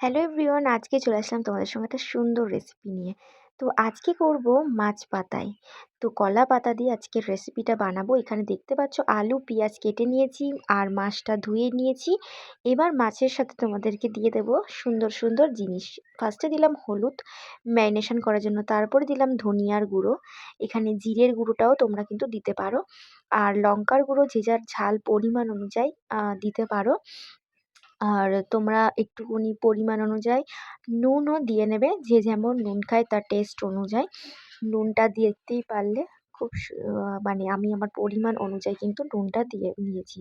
Hello everyone আজকে চলে আসলাম তোমাদের সঙ্গে একটা সুন্দর রেসিপি নিয়ে। তো আজকে করব মাছ পাতায়। তো কলা পাতা দিয়ে আজকের রেসিপিটা বানাবো। এখানে দেখতে পাচ্ছ আলু, পেঁয়াজ কেটে নিয়েছি আর মাছটা ধুয়ে নিয়েছি। এবার মাছের সাথে তোমাদেরকে দিয়ে দেব সুন্দর সুন্দর জিনিস। ফার্স্টে দিলাম হলুদ ম্যারিনেশন করার জন্য। তারপরে দিলাম ধনিয়ার গুঁড়ো। এখানে জিরের গুঁড়োটাও তোমরা কিন্তু দিতে পারো। আর লঙ্কার গুঁড়ো যে যার ঝাল পরিমাণ অনুযায়ী দিতে পারো। আর তোমরা একটুকুনি পরিমাণ অনুযায়ী নুনও দিয়ে নেবে, যে যেমন নুন খায় তার টেস্ট অনুযায়ী। নুনটা দিতেই পারলে খুব মানে আমি আমার পরিমাণ অনুযায়ী কিন্তু নুনটা দিয়ে নিয়েছি।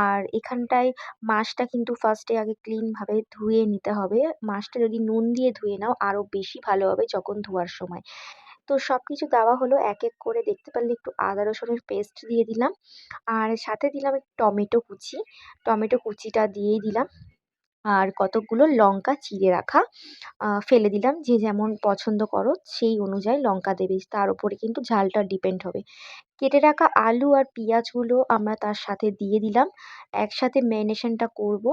আর এখানটায় মাছটা কিন্তু ফার্স্টে আগে ক্লিনভাবে ধুয়ে নিতে হবে। মাছটা যদি নুন দিয়ে ধুয়ে নাও আরও বেশি ভালো হবে যখন ধোয়ার সময়। তো সব কিছু দেওয়া হলো, এক এক করে দেখতে পারলে একটু আদা রসুনের পেস্ট দিয়ে দিলাম। আর সাথে দিলাম টমেটো কুচি। টমেটো কুচিটা দিয়েই দিলাম। আর কতকগুলো লঙ্কা চিড়ে রাখা ফেলে দিলাম। যে যেমন পছন্দ করো, সেই অনুযায়ী লঙ্কা দেবে। তার উপরে কিন্তু ঝালটা ডিপেন্ড হবে। কেটে রাখা আলু আর পেঁয়াজগুলো আমরা তার সাথে দিয়ে দিলাম। একসাথে ম্যারিনেশনটা করব।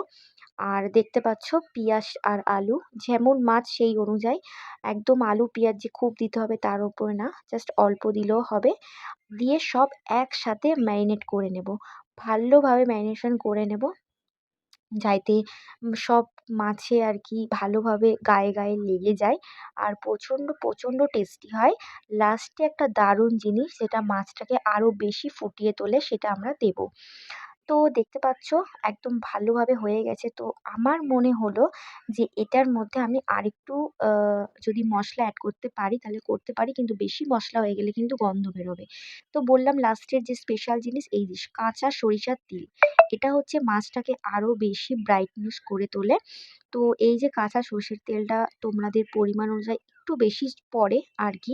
আর দেখতে পাচ্ছ পিঁয়াজ আর আলু। যেমন মাছ সেই অনুযায়ী। একদম আলু, পেঁয়াজ যে খুব দিতে হবে তার উপরে না জাস্ট অল্প দিলেও হবে। দিয়ে সব একসাথে ম্যারিনেট করে নেব। ভালোভাবে ম্যারিনেশন করে নেব। যাইতে সব মাছে আর কি ভালোভাবে গায়ে গায়ে লেগে যায়। আর প্রচণ্ড প্রচণ্ড টেস্টি হয়। লাস্টে একটা দারুণ জিনিস, যেটা মাছটাকে আরও বেশি ফুটিয়ে তোলে, সেটা আমরা দেবো। তো দেখতে পাচ্ছ, একদম ভালোভাবে হয়ে গেছে। তো আমার মনে হলো যে এটার মধ্যে আমি আরেকটু যদি মশলা অ্যাড করতে পারি, তাহলে করতে পারি, কিন্তু বেশি মশলা হয়ে গেলে কিন্তু গন্ধ বেরোবে। তো বললাম লাস্টের যে স্পেশাল জিনিস, এই জিনিস কাঁচা সরিষার তেল, এটা হচ্ছে মাছটাকে আরও বেশি ব্রাইটনেস করে তোলে। তো এই যে কাঁচা সরষের তেলটা তোমাদের পরিমাণ অনুযায়ী একটু বেশি পড়ে আর কি,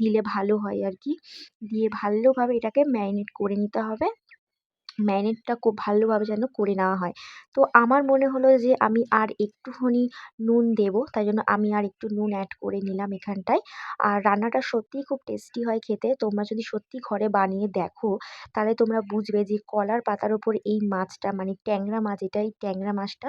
দিলে ভালো হয় আর কি। দিয়ে ভালোভাবে এটাকে ম্যারিনেট করে নিতে হবে। ম্যারিনেটটা খুব ভালোভাবে যেন করে নেওয়া হয়। তো আমার মনে হলো যে আমি আর একটুখানি নুন দেবো, তাই জন্য আমি আর একটু নুন অ্যাড করে নিলাম এখানটায়। আর রান্নাটা সত্যিই খুব টেস্টি হয় খেতে। তোমরা যদি সত্যি ঘরে বানিয়ে দেখো, তাহলে তোমরা বুঝবে যে কলার পাতার ওপর এই মাছটা মানে ট্যাংরা মাছ এটা এই ট্যাংরা মাছটা,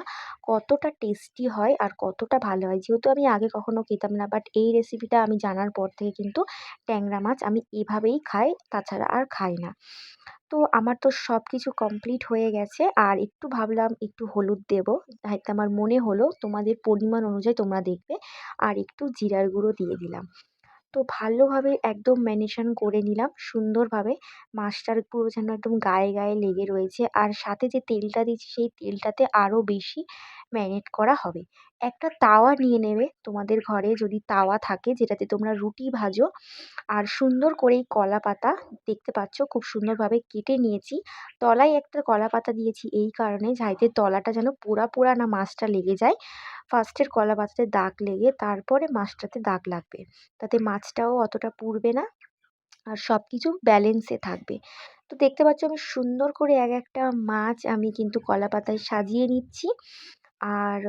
কতটা টেস্টি হয় আর কতটা ভালো হয়। যেহেতু আমি আগে কখনো খেতাম না বাট এই রেসিপিটা আমি জানার পর থেকে কিন্তু ট্যাংরা মাছ আমি এভাবেই খাই, তাছাড়া আর খাই না। তো আমার তো সব কিছু কমপ্লিট হয়ে গেছে। আর একটু ভাবলাম একটু হলুদ দেবো। হয়তো আমার মনে হলো, তোমাদের পরিমাণ অনুযায়ী তোমরা দেখবে। আর একটু জিরার গুঁড়ো দিয়ে দিলাম। তো ভালোভাবে একদম ম্যানেশন করে নিলাম, সুন্দরভাবে। মাছটার পুরো যেন একদম গায়ে গায়ে লেগে রয়েছে। আর সাথে যে তেলটা দিচ্ছি সেই তেলটাতে আরও বেশি ম্যারিনেট করা হবে। একটা তাওয়া নিয়ে নেবে তোমাদের ঘরে যদি তাওয়া থাকে যেটাতে তোমরা রুটি ভাজো। আর সুন্দর করেই কলা পাতা দেখতে পাচ্ছ খুব সুন্দরভাবে কেটে নিয়েছি। তলায় একটা কলা পাতা দিয়েছি এই কারণে যাইতে তলাটা যেন পোড়া পোড়া না মাছটা লেগে যায়। ফার্স্টের কলা পাতাতে দাগ লেগে তারপরে মাছটাতে দাগ লাগবে। তাতে মাছটাও অতটা পুড়বে না। আর সব কিছু ব্যালেন্সে থাকবে। তো দেখতে পাচ্ছ আমি সুন্দর করে এক একটা মাছ আমি কিন্তু কলা পাতায় সাজিয়ে নিচ্ছি। আর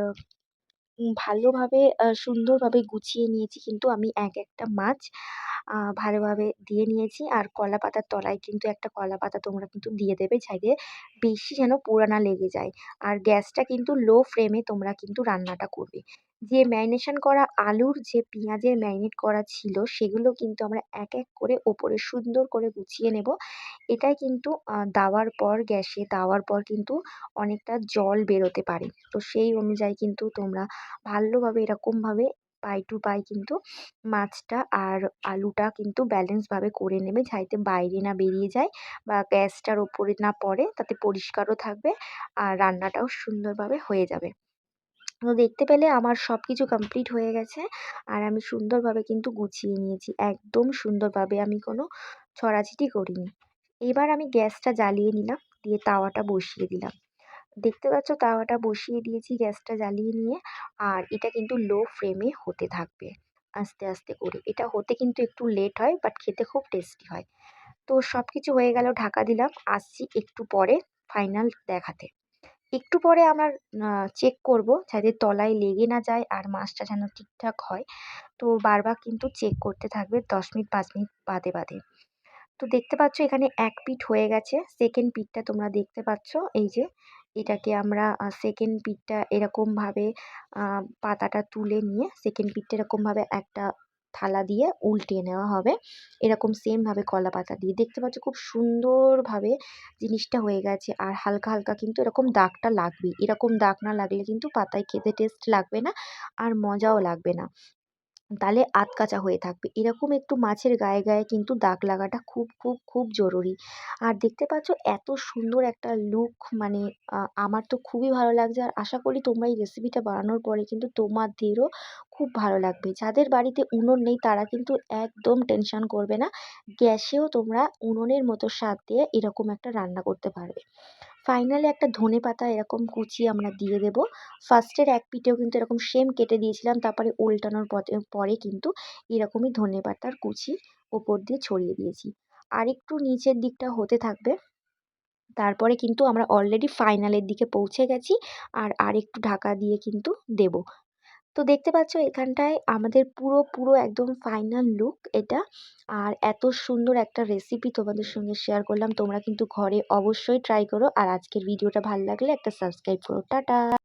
ভালোভাবে সুন্দরভাবে গুছিয়ে নিয়েছি। কিন্তু আমি এক একটা মাছ ভালোভাবে দিয়ে নিয়েছি। আর কলা পাতার তলায় কিন্তু একটা কলা পাতা তোমরা কিন্তু দিয়ে দেবে যাতে বেশি যেন পোড়া না লেগে যায়। আর গ্যাসটা কিন্তু লো ফ্লেমে তোমরা কিন্তু রান্নাটা করবে। যে ম্যারিনেশন করা আলুর যে পেঁয়াজের ম্যারিনেট করা ছিল, সেগুলো কিন্তু আমরা এক এক করে ওপরে সুন্দর করে গুছিয়ে নেব। এটাই কিন্তু দেওয়ার পর গ্যাসে দেওয়ার পর কিন্তু অনেকটা জল বেরোতে পারে। তো সেই অনুযায়ী কিন্তু তোমরা ভালোভাবে এরকমভাবে পাই টু পাই কিন্তু মাছটা আর আলুটা কিন্তু ব্যালেন্সভাবে করে নেবে, যাইতে বাইরে না বেরিয়ে যায় বা গ্যাসটার ওপরে না পড়ে, তাতে পরিষ্কারও থাকবে আর রান্নাটাও সুন্দরভাবে হয়ে যাবে। তো দেখতে পেলে আমার সব কিছু কমপ্লিট হয়ে গেছে। আর আমি সুন্দরভাবে কিন্তু গুছিয়ে নিয়েছি, একদম সুন্দরভাবে আমি কোনো ছড়াছিটি করিনি। এবার আমি গ্যাসটা জ্বালিয়ে নিলাম, দিয়ে তাওয়াটা বসিয়ে দিলাম। দেখতে পাচ্ছ তাওয়াটা বসিয়ে দিয়েছি গ্যাসটা জ্বালিয়ে নিয়ে, আর এটা কিন্তু লো ফ্লেমে হতে থাকবে, আস্তে আস্তে করে। এটা হতে কিন্তু একটু লেট হয় বাট খেতে খুব টেস্টি হয়। তো সব কিছু হয়ে গেল, ঢাকা দিলাম, আসছি একটু পরে ফাইনাল দেখাতে। একটু পরে আমার চেক করব যাতে তলায় লেগে না যায় আর মাছটা যেন ঠিকঠাক হয়। তো বারবার কিন্তু চেক করতে থাকবে দশ মিনিট, পাঁচ মিনিট বাদে বাদে। তো দেখতে পাচ্ছ এখানে এক পিঠ হয়ে গেছে। সেকেন্ড পিঠটা তোমরা দেখতে পাচ্ছ। এই যে এটাকে আমরা সেকেন্ড পিঠটা এরকমভাবে পাতাটা তুলে নিয়ে সেকেন্ড পিঠটা এরকমভাবে একটা থালা দিয়ে উল্টিয়ে নেওয়া হবে। এরকম সেমভাবে কলা পাতা দিয়ে। দেখতে পাচ্ছ খুব সুন্দরভাবে জিনিসটা হয়ে গেছে। আর হালকা হালকা কিন্তু এরকম দাগটা লাগবে এরকম দাগ না লাগলে কিন্তু পাতায় খেতে টেস্ট লাগবে না আর মজাও লাগবে না। তাহলে আধকাচা হয়ে থাকবে। এরকম একটু মাছের গায়ে গায়ে কিন্তু দাগ লাগাটা খুব খুব খুব জরুরি। আর দেখতে পাচ্ছ এত সুন্দর একটা লুক মানে আমার তো খুবই ভালো লাগছে। আর আশা করি তোমরা এই রেসিপিটা বানানোর পরে কিন্তু তোমাদেরও খুব ভালো লাগবে। যাদের বাড়িতে উনুন নেই তারা কিন্তু একদম টেনশন করবে না। গ্যাসেও তোমরা উনুনের মতো স্বাদ দিয়ে এরকম একটা রান্না করতে পারবে। ফাইনালি একটা ধনে পাতা এরকম কুচি আমরা দিয়ে দেব। ফার্স্টের এক পিঠেও কিন্তু এরকম সেম কেটে দিয়েছিলাম, তারপরে উল্টানোর পরে কিন্তু এরকমই ধনে পাতার কুচি ওপর দিয়ে ছড়িয়ে দিয়েছি। আর একটু নিচের দিকটা হতে থাকবে। তারপরে কিন্তু আমরা অলরেডি ফাইনালের দিকে পৌঁছে গেছি। আর আরেকটু ঢাকা দিয়ে কিন্তু দেব। তো দেখতে পাচ্ছ এখানটায় আমাদের পুরো পুরো একদম ফাইনাল লুক এটা। আর এত সুন্দর একটা রেসিপি তোমাদের সঙ্গে শেয়ার করলাম। তোমরা কিন্তু ঘরে অবশ্যই ট্রাই করো। আর আজকের ভিডিওটা ভালো লাগলে একটা সাবস্ক্রাইব করো। টাটা!